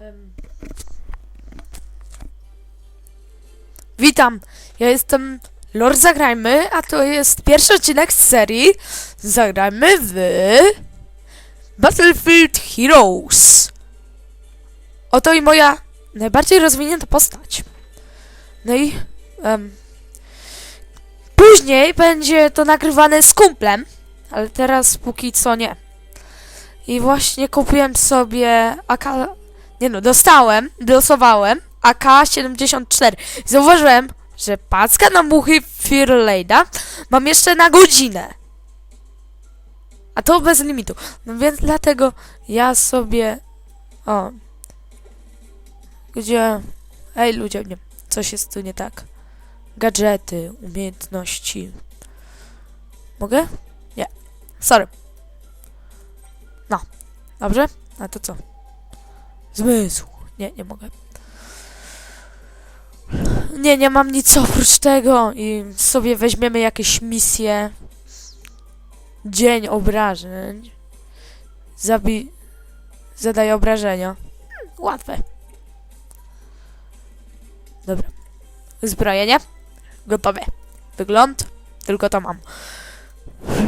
Em. Witam, ja jestem Lord Zagrajmy, a to jest pierwszy odcinek z serii Zagrajmy w Battlefield Heroes. Oto i moja najbardziej rozwinięta postać. No i em, później będzie to nagrywane z kumplem, ale teraz póki co nie. I właśnie kupiłem sobie AK nie no, dostałem, dosowałem AK-74. Zauważyłem, że packa na muchy Firlade'a mam jeszcze na godzinę. A to bez limitu. No więc dlatego ja sobie... O. Gdzie... Ej ludzie, nie. Coś jest tu nie tak. Gadżety, umiejętności. Mogę? Nie. Sorry. No. Dobrze? A to co? Zmysł. Nie, nie mogę. Nie, nie mam nic oprócz tego i sobie weźmiemy jakieś misje. Dzień obrażeń. Zabi... Zadaj obrażenia. Łatwe. Dobra. Zbrojenie. Gotowe. Wygląd. Tylko to mam.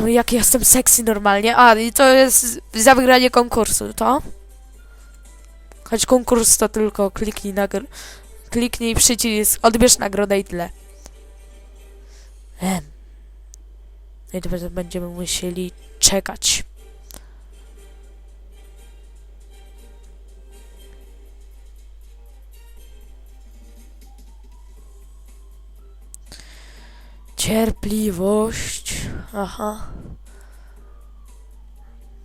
No jak jestem sexy normalnie. A, i to jest za wygranie konkursu, to? Choć konkurs to tylko kliknij na gr- kliknij przycisk, odbierz nagrodę i tyle. Em. No i teraz będziemy musieli czekać. Cierpliwość. Aha.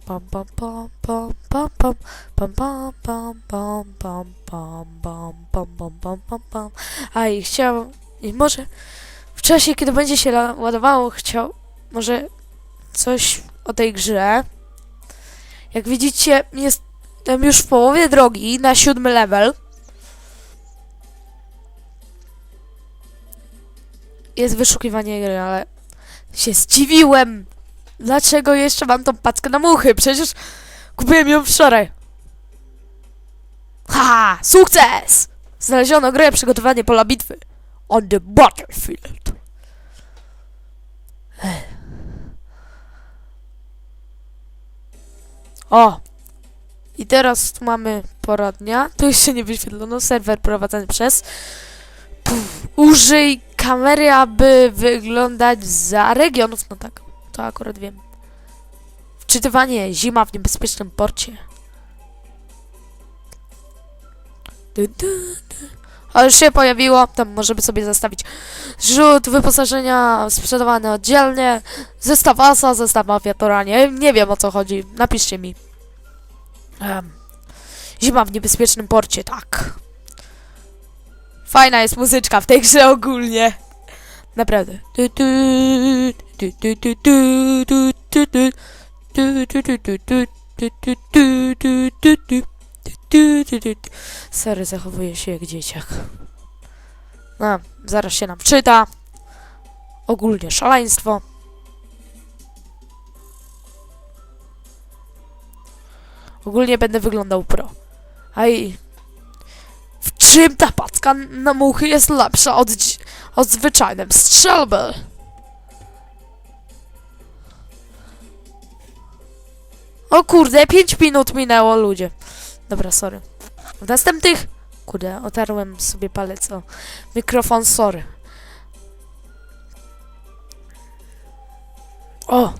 Pam pam pam pam pam pam pam pam pam pam pam pam pam pam pam pam pam pam A i chciał i może w czasie kiedy będzie się ładowało chciał może coś o tej grze jak widzicie jestem już w połowie drogi na siódmy level jest wyszukiwanie gry, ale się zdziwiłem Dlaczego jeszcze mam tą paczkę na muchy? Przecież kupiłem ją wczoraj. Ha! Sukces! Znaleziono grę przygotowanie pola bitwy. On the battlefield. O! I teraz tu mamy pora dnia. Tu jeszcze nie wyświetlono. Serwer prowadzony przez... Użyj kamery, aby wyglądać za regionów. No tak. To akurat wiem. Wczytywanie. Zima w niebezpiecznym porcie. A już się pojawiło. Tam możemy sobie zastawić rzut wyposażenia sprzedawane oddzielnie. Zestaw asa, zestaw awiatora. Nie, nie wiem o co chodzi. Napiszcie mi. Em, zima w niebezpiecznym porcie, tak. Fajna jest muzyczka w tej grze ogólnie. Naprawdę. Sorry, zachowuję się jak dzieciak. No, zaraz się nam czyta. Ogólnie szaleństwo. Ogólnie będę wyglądał pro. Aj. W czym ta paczka na muchy jest lepsza od od zwyczajnym strzelby? O kurde, 5 minut minęło, ludzie. Dobra, sorry. W następnych... Kurde, otarłem sobie palec o mikrofon, sorry. O!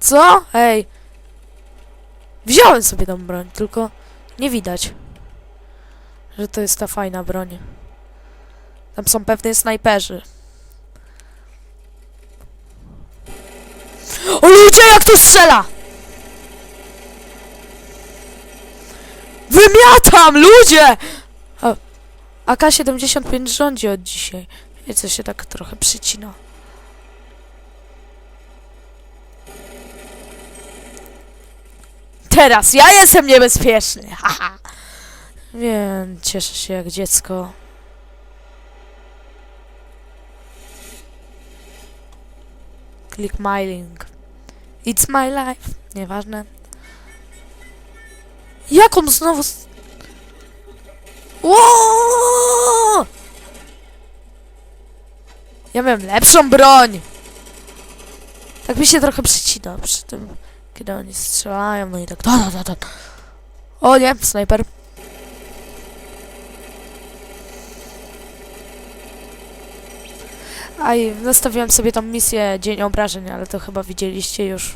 Co? Ej. Wziąłem sobie tą broń, tylko nie widać, że to jest ta fajna broń. Tam są pewnie snajperzy. O ludzie, jak to strzela! Wymiatam, ludzie! O, AK-75 rządzi od dzisiaj. Co się tak trochę przycina. Teraz ja jestem niebezpieczny, haha. Wiem, cieszę się jak dziecko. Click my link. It's my life. Nieważne. Jak on znowu... s- Ło! Ja miałem lepszą broń! Tak mi się trochę przycina przy tym, kiedy oni strzelają, no i tak... Da, da, da, da. O nie, snajper. Aj, nastawiłem sobie tą misję Dzień Obrażeń, ale to chyba widzieliście już.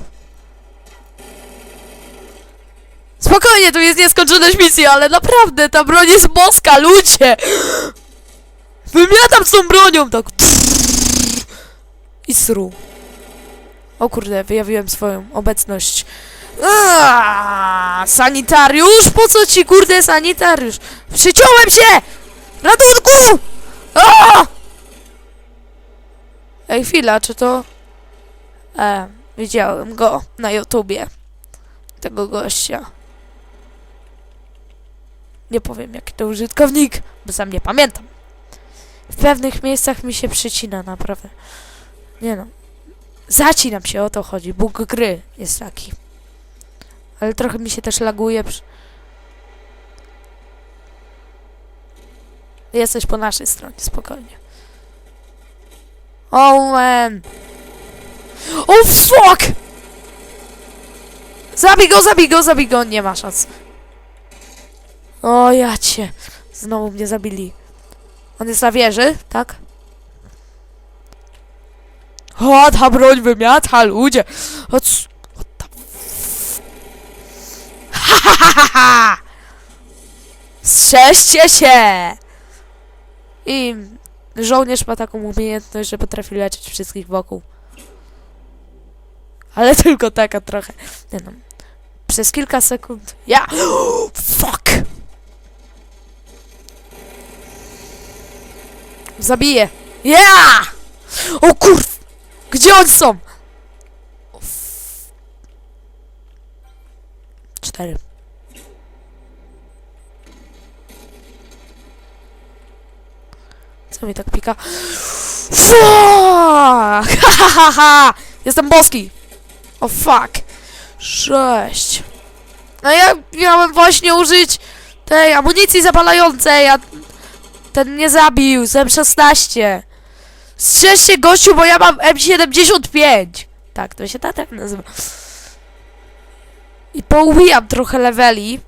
Spokojnie, tu jest nieskończoność misji, ale naprawdę, ta broń jest boska, ludzie! Wymiatam z tą bronią, tak. I sru. O kurde, wyjawiłem swoją obecność. Aaaa, sanitariusz? Po co ci kurde sanitariusz? Przyciąłem się! Ratunku! Aaaa! Ej, chwila, czy to... E, widziałem go na YouTubie. Tego gościa. Nie powiem, jaki to użytkownik, bo sam nie pamiętam. W pewnych miejscach mi się przycina, naprawdę. Nie no. Zacinam się, o to chodzi. Bóg gry jest taki. Ale trochę mi się też laguje. przy- Jesteś po naszej stronie, spokojnie. Oh man! Oh fuck! Zabij go, zabij go, zabij go, nie ma szans. O ja cię. Znowu mnie zabili. On jest na wieży, tak? O, ta broń wymiata, ludzie! O, c- Ha, ha, ha, ha, ha! Strzeżcie się! I żołnierz ma taką umiejętność, że potrafi leczyć wszystkich wokół. Ale tylko taka trochę. Nie no. Przez kilka sekund. Ja! Fuck! Zabiję! Yeah! O kurw! Gdzie oni są? Cztery. Co mi tak pika? Fuck! Jestem boski! O fuck! Sześć. No ja miałem właśnie użyć tej amunicji zapalającej, a ten mnie zabił z M16. Strzeż się gościu, bo ja mam M75. Tak, to się tak, tak nazywa. I poubijam trochę leveli.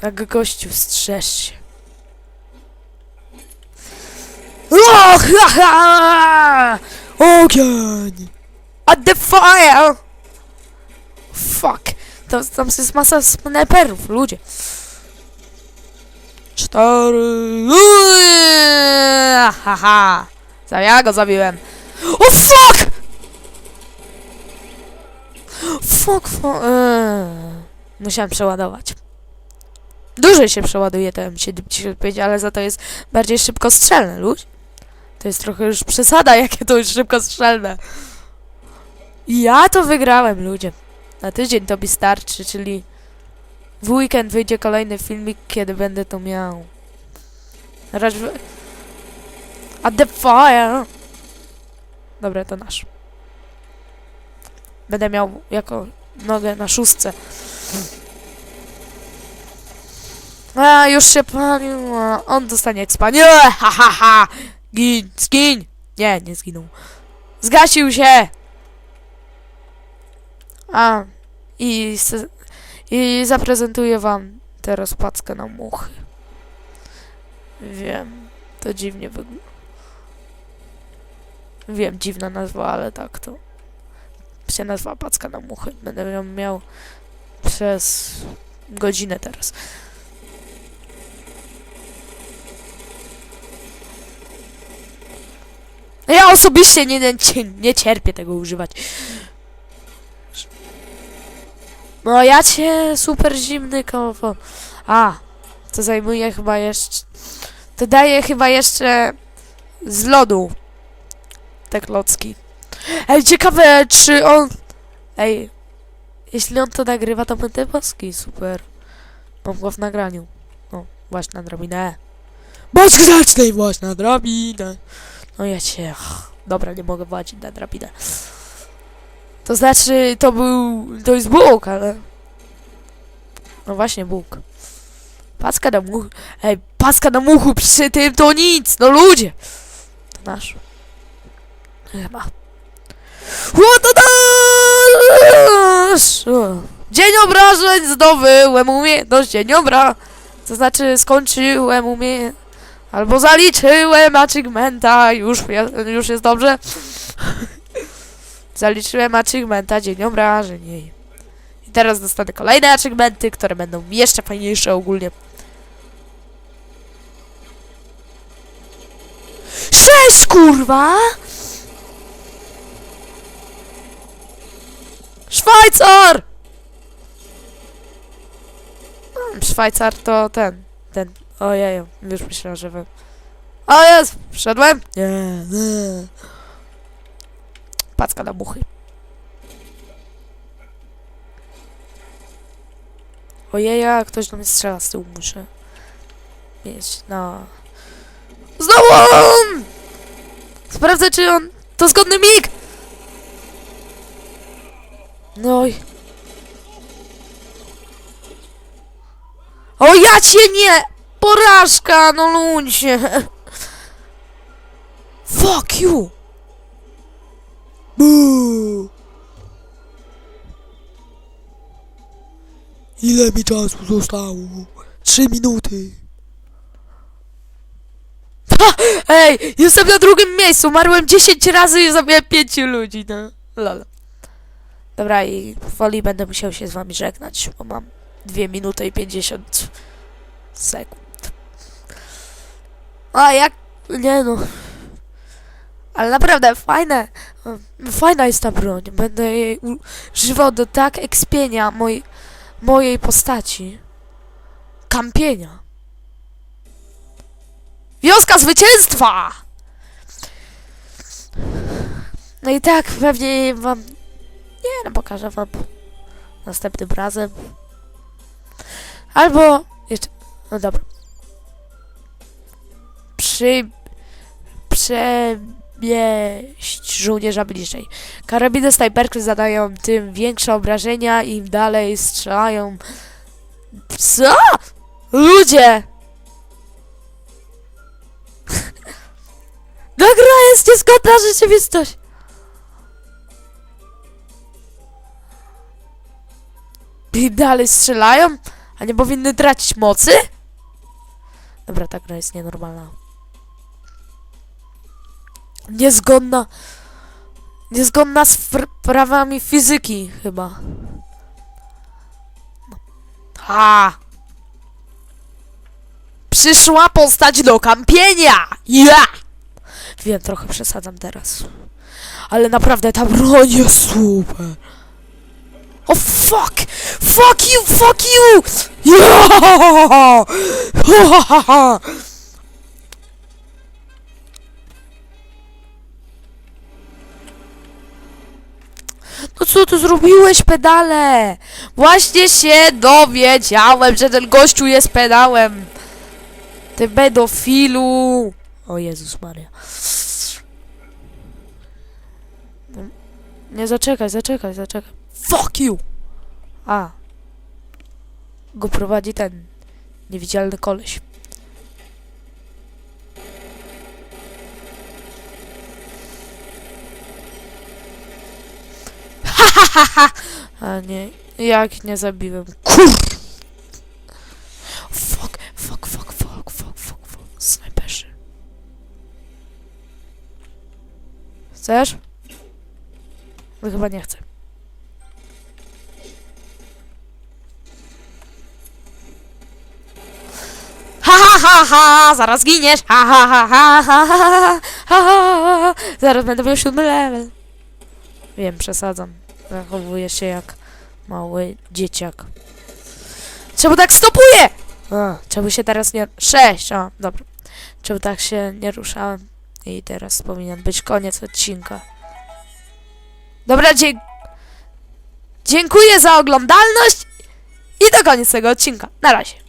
Tak, gościu, strzeż się. O, ha, ha! Ogień! The fire! Fuck. Tam, tam jest masa snajperów, ludzie. Cztery. Haha. Ja go zabiłem. O fuck! Fuck, fuck. Eee. Musiałem przeładować. Dłużej się przeładuje to M75, ale za to jest bardziej szybko strzelne, ludź. To jest trochę już przesada, jakie to już szybko strzelne. Ja to wygrałem, ludzie. Na tydzień to mi starczy, czyli w weekend wyjdzie kolejny filmik, kiedy będę to miał. Na razie... wy- A the fire! Dobra, to nasz. Będę miał jako nogę na szóstce. A, już się palił. On dostanie expa. Nie! Ha, ha, ha! Gin! Zgin! Nie, nie zginął. Zgasił się! A, i, i zaprezentuję wam teraz packę na muchy. Wiem, to dziwnie wygląda. Wiem, dziwna nazwa, ale tak to się nazywa packa na muchy. Będę ją miał przez godzinę teraz. Ja osobiście nie, nie, nie cierpię tego używać. No ja cię super zimny kofon. A, to zajmuje chyba jeszcze... To daje chyba jeszcze z lodu te klocki. Ej, ciekawe czy on... Ej, jeśli on to nagrywa, to będę boski, super. Mam go w nagraniu. O, właśnie na drabinę. Bądź grzeczny, właśnie na drabinę. No ja cię... Dobra, nie mogę władzić na drabinę. To znaczy, to był... To jest Bóg, ale... No właśnie, Bóg. Paska na muchu. Ej, paska na muchu przy tym to nic, no ludzie! To nasz. Chyba. What to nasz! O. Dzień obrażeń zdobyłem umiejętność dzień obra. To znaczy skończyłem umie... Albo zaliczyłem achievementa, już, już jest dobrze. Zaliczyłem achievementa dzień obrażeń. jej. I teraz dostanę kolejne achievementy, które będą jeszcze fajniejsze ogólnie. Sześć kurwa! Szwajcar! Szwajcar to ten, ten. Ojeju, już myślałem, że. O jest! Wszedłem? Nie, nie. Packa na muchy. Ojeja, ktoś do mnie strzela z tyłu, muszę mieć na... Znowu on! Sprawdzę, czy on... To zgodny mig! No i... O ja cię nie! Porażka, no ludzie! Fuck you! Boo! Ile mi czasu zostało? Trzy minuty. Ha! Ej, jestem na drugim miejscu. Umarłem 10 razy i zabiłem 5 ludzi, no. Lol. Dobra, i powoli będę musiał się z wami żegnać, bo mam 2 minuty i 50 sekund. A jak... Nie no. Ale naprawdę fajne. Fajna jest ta broń. Będę jej używał do tak ekspienia moj, mojej postaci. Kampienia. Wioska zwycięstwa! No i tak pewnie wam... Nie no, pokażę wam następnym razem. Albo... Jeszcze... No dobra. Przy... Przemieść żołnierza bliżej. Karabiny snajperki zadają tym większe obrażenia, im dalej strzelają. Co? Ludzie! Ta gra jest niezgodna z rzeczywistość. I dalej strzelają? A nie powinny tracić mocy? Dobra, ta gra jest nienormalna. Niezgodna. Niezgodna z prawami fizyki, chyba. Ha! Przyszła postać do kampienia! Ja! Wiem, trochę przesadzam teraz. Ale naprawdę ta broń jest super. O fuck! Fuck you! Fuck you! Yeah! Co ty zrobiłeś, pedale? Właśnie się dowiedziałem, że ten gościu jest pedałem. Ty pedofilu. O Jezus Maria. Nie, zaczekaj, zaczekaj, zaczekaj. Fuck you! A. Go prowadzi ten niewidzialny koleś. Ha! A nie, jak nie zabiłem. Kur... Fuck, fuck, fuck, fuck, fuck, fuck, fuck. Chcesz? No chyba nie chcę. Ha ha ha! Zaraz giniesz! Ha ha ha ha ha ha ha ha ha Zaraz będę miał siódmy level. Wiem, przesadzam. Zachowuję się jak mały dzieciak. Czemu tak stopuje? A, czemu się teraz nie... Sześć! O, dobra. Czemu tak się nie ruszałem? I teraz powinien być koniec odcinka. Dobra, dzie dziękuję za oglądalność i to koniec tego odcinka. Na razie.